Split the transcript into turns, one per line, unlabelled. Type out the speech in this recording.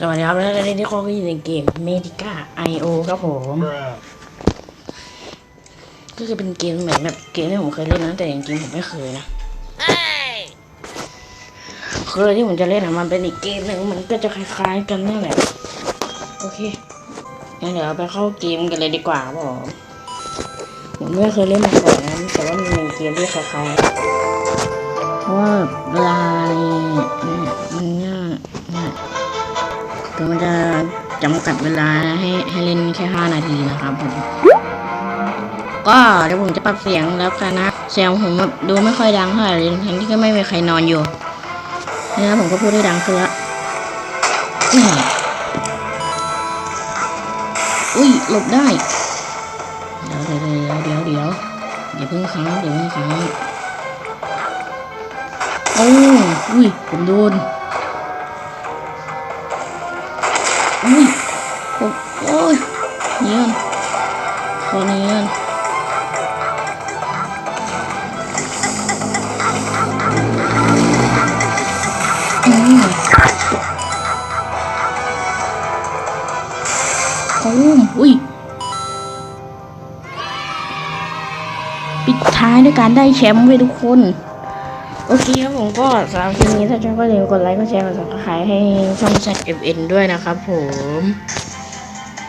สวัสดีครับแล้วตอนนี้ที่เขาก็อยู่ในเกม Medica IO ครับผม ก็คือเป็นเกมเหมือนแบบเกมที่ผมเคยเล่นนะแต่จริงๆผมไม่เคยนะคือที่ผมจะเล่นอะมันเป็นอีกเกมหนึ่งมันก็จะคล้ายๆกันนั่นแหละ โอเคงั้นเดี๋ยวไปเข้าเกมกันเลยดีกว่าบผมผมไม่เคยเล่นมาก่อนนะแต่ว่ามันมีเกมที่คล้ายๆเพราะว่าเวลาเนี่ยมันเนี่ยเนี่ย คือมันจะจำกัดเวลาให้ให้เล่นแค่ห้านาทีนะครับผม ก็เดี๋ยวผมจะปรับเสียงแล้วกันนะเสียงผมดูไม่ค่อยดังเท่าไหร่เลยทั้งที่ก็ไม่มีใครนอนอยู่นี่นะผมก็พูดได้ดังขึ้นละอื้ออุ้ยหลบได้ เดี๋ยวเดี๋ยวเดี๋ยวเดี๋ยวเดี๋ยวอย่าเพิ่งค้างเดี๋ยวเพิ่งค้างโอ้อุ้ยผมโดน อุ้ยผมโอ้ยเนียนขอเนียนอืมตูมอุ้ยปิดท้ายด้วยการได้แชมป์ไว้ทุกคน โอเคครับผมก็สำหรับคลิปนี้ถ้าชอบก็อย่าลืมกดไลค์กดแชร์กดซับสไครต์ให้ช่องแท็กเอฟเอ็นด้วยนะครับผม